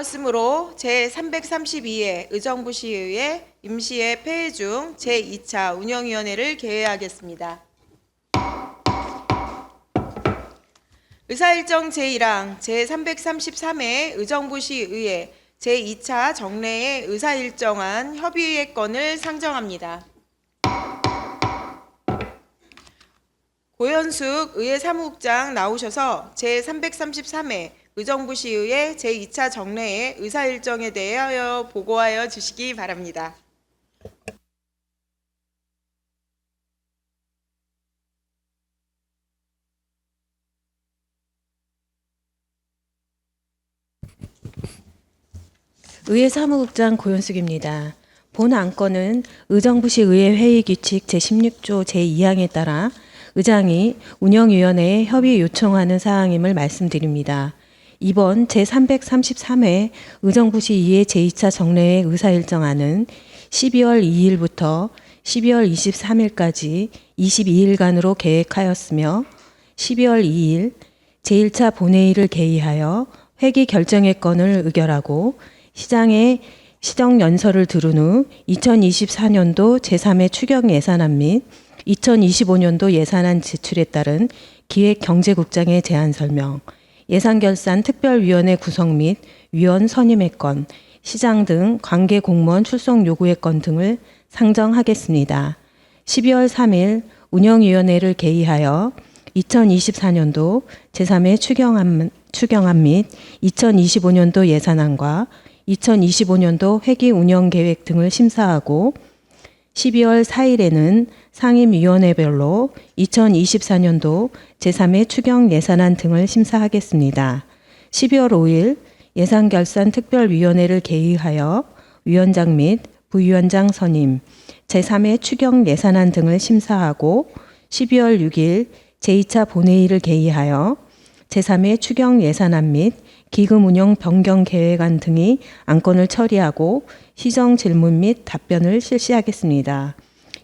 이었으므로 제332회 의정부 시의회 임시회 폐회 중 제2차 운영위원회를 개회하겠습니다. 의사일정 제1항 제333회 의정부시의회 제2차 정례의 의사일정안 협의회 건을 상정합니다. 고현숙 의회 사무국장 나오셔서 제333회 의정부 시의회 제2차 정례의 의사 일정에 대하여 보고하여 주시기 바랍니다. 의회 사무국장 고현숙입니다. 본 안건은 의정부시 의회 회의 규칙 제16조 제2항에 따라 의장이 운영위원회에 협의 요청하는 사항임을 말씀드립니다. 이번 제333회 의정부시 2회 제2차 정례회 의사일정안은 12월 2일부터 12월 23일까지 22일간으로 계획하였으며 12월 2일 제1차 본회의를 개의하여 회기 결정의 건을 의결하고 시장의 시정 연설을 들은 후 2024년도 제3회 추경 예산안 및 2025년도 예산안 지출에 따른 기획경제국장의 제안 설명, 예산결산 특별위원회 구성 및 위원 선임의 건, 시장 등 관계 공무원 출석 요구의 건 등을 상정하겠습니다. 12월 3일 운영위원회를 개의하여 2024년도 제3회 추경안, 추경안 및 2025년도 예산안과 2025년도 회기 운영 계획 등을 심사하고 12월 4일에는 상임위원회별로 2024년도 제3회 추경 예산안 등을 심사하겠습니다. 12월 5일 예산결산 특별위원회를 개의하여 위원장 및 부위원장 선임, 제3회 추경 예산안 등을 심사하고 12월 6일 제2차 본회의를 개의하여 제3회 추경 예산안 및 기금 운영 변경 계획안 등이 안건을 처리하고 시정 질문 및 답변을 실시하겠습니다.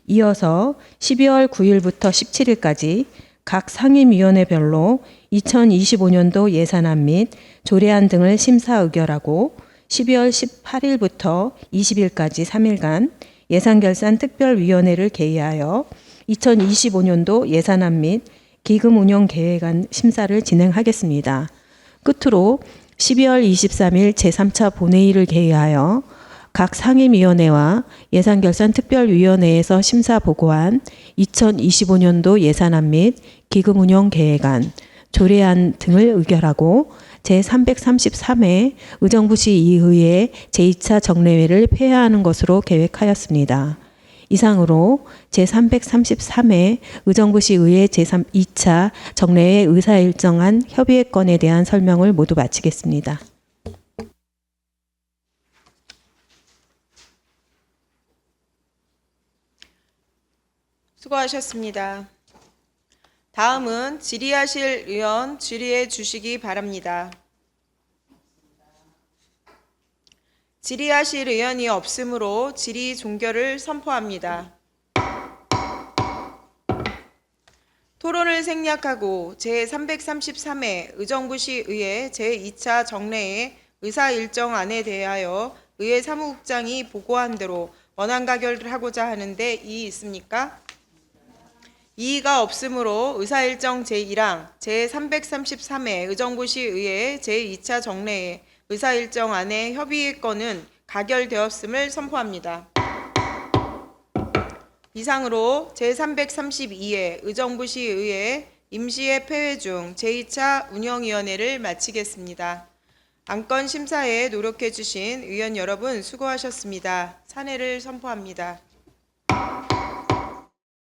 이어서 12월 9일부터 17일까지 각 상임위원회별로 2025년도 예산안 및 조례안 등을 심사 의결하고 12월 18일부터 20일까지 3일간 예산결산 특별위원회를 개의하여 2025년도 예산안 및 기금 운영 계획안 심사를 진행하겠습니다. 끝으로 12월 23일 제3차 본회의를 개의하여 각 상임위원회와 예산결산특별위원회에서 심사 보고한 2025년도 예산안 및 기금운용 계획안, 조례안 등을 의결하고 제333회 의정부시 이의회 제2차 정례회를 폐하하는 것으로 계획하였습니다. 이상으로 제333회 의정부시 의회 제2차 정례회 의사 일정안 협의회 건에 대한 설명을 모두 마치겠습니다. 수고하셨습니다. 다음은 질의하실 의원 질의해 주시기 바랍니다. 질의하실 의원이 없으므로 질의 종결을 선포합니다. 토론을 생략하고 제333회 의정부시 의회 제2차 정례의 의사 일정 안에 대하여 의회 사무국장이 보고한 대로 원안 가결을 하고자 하는데 이의 있습니까? 이의가 없으므로 의사 일정 제1항 제333회 의정부시 의회 제2차 정례의 의사 일정안의 협의의 건은 가결되었음을 선포합니다. 이상으로 제332회 의정부시 의회 임시회 폐회 중 제2차 운영위원회를 마치겠습니다. 안건 심사에 노력해 주신 의원 여러분 수고하셨습니다. 사내를 선포합니다.